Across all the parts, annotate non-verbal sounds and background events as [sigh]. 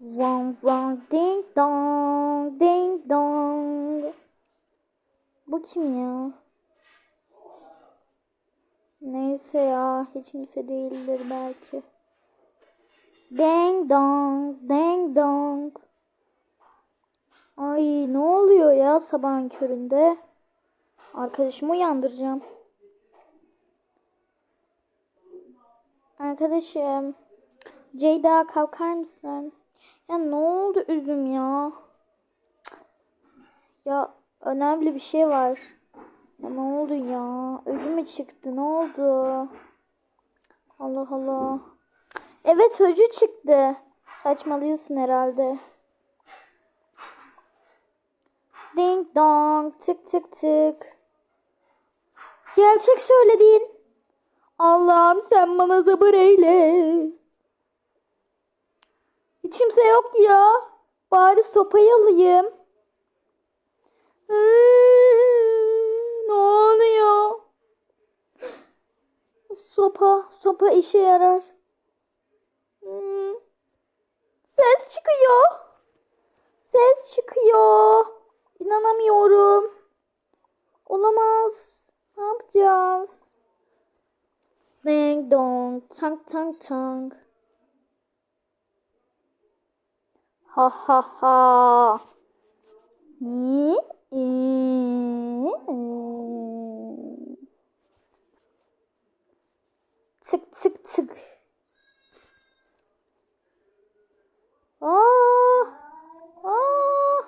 Vang vang ding dong ding dong. Bu kim ya? Neyse ya hiç kimse değildir belki. Ding dong ding dong. Ay ne oluyor ya sabahın köründe? Arkadaşımı uyandıracağım. Arkadaşım. Ceyda kalkar mısın? Ya ne oldu üzüm ya? Ya önemli bir şey var. Ya ne oldu ya? Öcü çıktı? Ne oldu? Allah Allah. Evet öcü çıktı. Saçmalıyorsun herhalde. Ding dong tık tık tık. Gerçek söyledin. Allah'ım sen bana sabır eyle. Kimse yok ya. Bari sopayı alayım. Ne oluyor? Sopa, sopa işe yarar. Ses çıkıyor. Ses çıkıyor. İnanamıyorum. Olamaz. Ne yapacağız? Ding dong, tang tang tang. Ha ha ha. Ni, i, i. Tık tık tık. Aa, aa.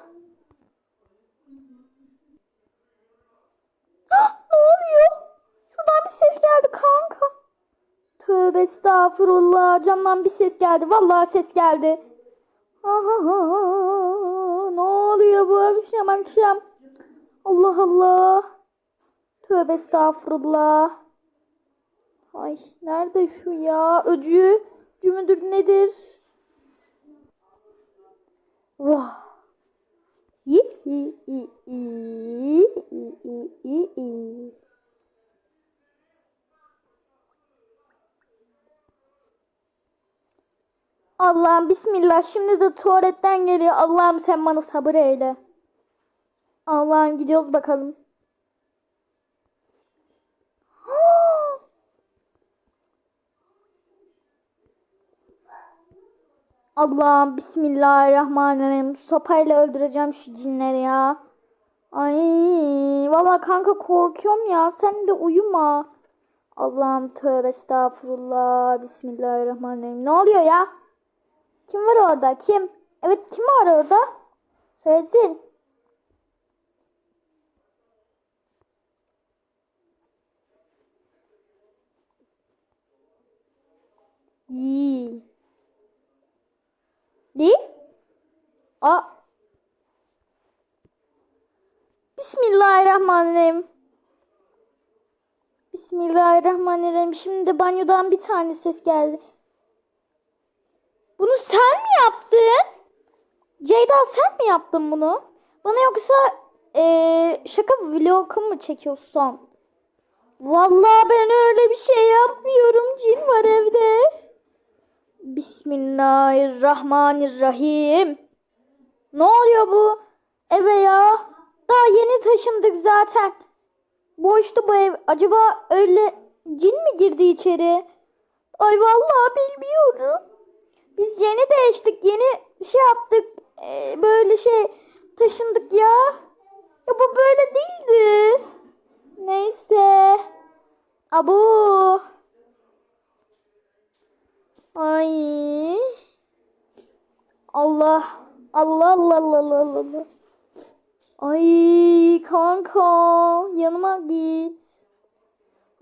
Ah, ne oluyor? Şuradan bir ses geldi kanka. Tövbe estağfurullah. Camdan bir ses geldi. Vallahi ses geldi. Aha, ne oluyor bu akşam akşam? Allah Allah. Tövbe estağfurullah. Ay nerede şu ya? Öcü. Öcü müdür nedir? Vah. İyi iyi iyi iyi iyi iyi iyi. Allah'ım bismillah şimdi de tuvaletten geliyor. Allah'ım sen bana sabır eyle. Allah'ım gidiyoruz bakalım. [gasps] Allah'ım bismillahirrahmanirrahim. Sopayla öldüreceğim şu cinleri ya. Ay valla kanka korkuyorum ya. Sen de uyuma. Allah'ım tövbe estağfurullah. Bismillahirrahmanirrahim. Ne oluyor ya? Kim var orada? Kim? Evet kim var orada? Söylesin. İyi. Ne? A. Bismillahirrahmanirrahim. Bismillahirrahmanirrahim. Şimdi banyodan bir tane ses geldi. Bunu sen mi yaptın? Ceyda sen mi yaptın bunu? Bana yoksa eee, şaka vlogu mu çekiyorsun? Vallahi ben öyle bir şey yapmıyorum. Cin var evde. Bismillahirrahmanirrahim. Ne oluyor bu eve ya? Daha yeni taşındık zaten. Boştu bu ev. Acaba öyle cin mi girdi içeri? Ay vallahi bilmiyorum. Biz yeni değiştik. Yeni şey yaptık. Ee, böyle şey taşındık ya. Ya bu böyle değildi. Neyse. Abu. Ay. Allah. Allah Allah Allah Allah Allah. Ay kanka yanıma git.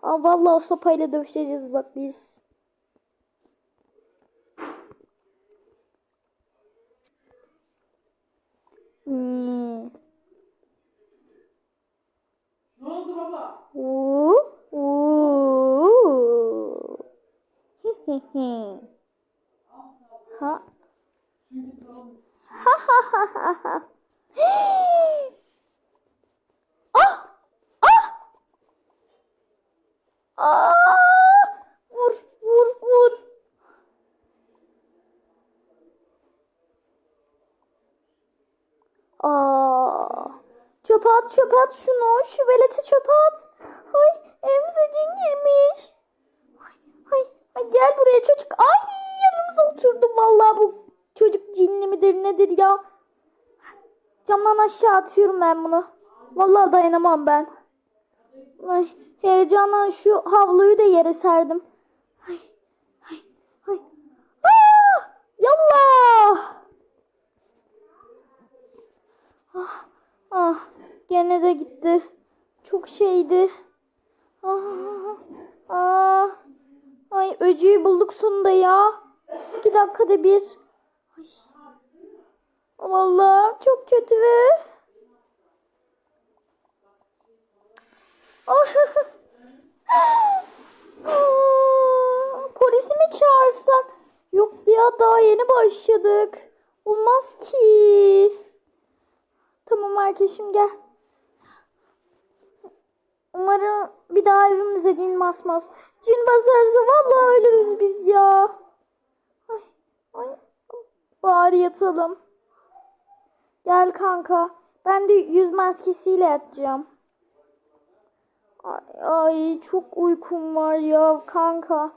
Aa, vallahi sopayla dövüşeceğiz bak biz. Ha. Ha ha ha ha ah! Ah! Ah! Vur, vur, vur. Aa. Çöpe at çöpe at şunu. Şu veleti çöpe at. Ay cin girmiş. Ay, gel buraya çocuk. Ay yanımıza oturdu. Vallahi bu çocuk cinli midir nedir ya. Camdan aşağı atıyorum ben bunu. Vallahi dayanamam ben. Ay, heyecandan şu havluyu da yere serdim. Ay. Aa, yallah. Ah, ah, gene de gitti. Çok şeydi. Ah, ah, öcüyü bulduk sonunda ya. İki dakikada bir. Ay. Vallahi çok kötü. Aa, [laughs] Polisi mi çağırsak? Yok ya daha yeni başladık. Olmaz ki. Tamam arkadaşım gel. Umarım bir daha evimize cin basmaz. Cin basarsa vallahi ölürüz biz ya. Ay, ay. Bari yatalım. Gel kanka. Ben de yüz maskesiyle yatacağım. Ay, ay çok uykum var ya kanka.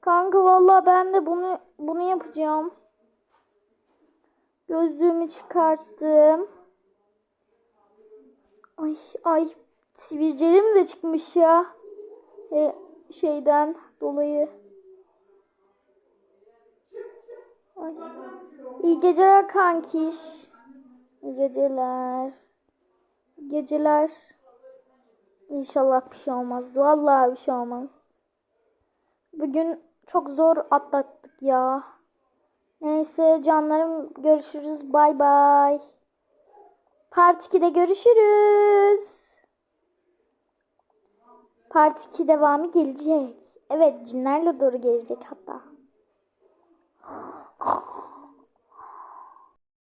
Kanka vallahi ben de bunu bunu yapacağım. Gözlüğümü çıkarttım. Ay ay sivilcelerim de çıkmış ya. E, şeyden dolayı. Ay. İyi geceler kankiş. İyi geceler. İyi geceler. İnşallah bir şey olmaz. Vallahi bir şey olmaz. Bugün çok zor atlattık ya. Neyse canlarım görüşürüz. Bay bay. Part 2'de görüşürüz. Part 2 devamı gelecek. Evet cinlerle doğru gelecek hatta.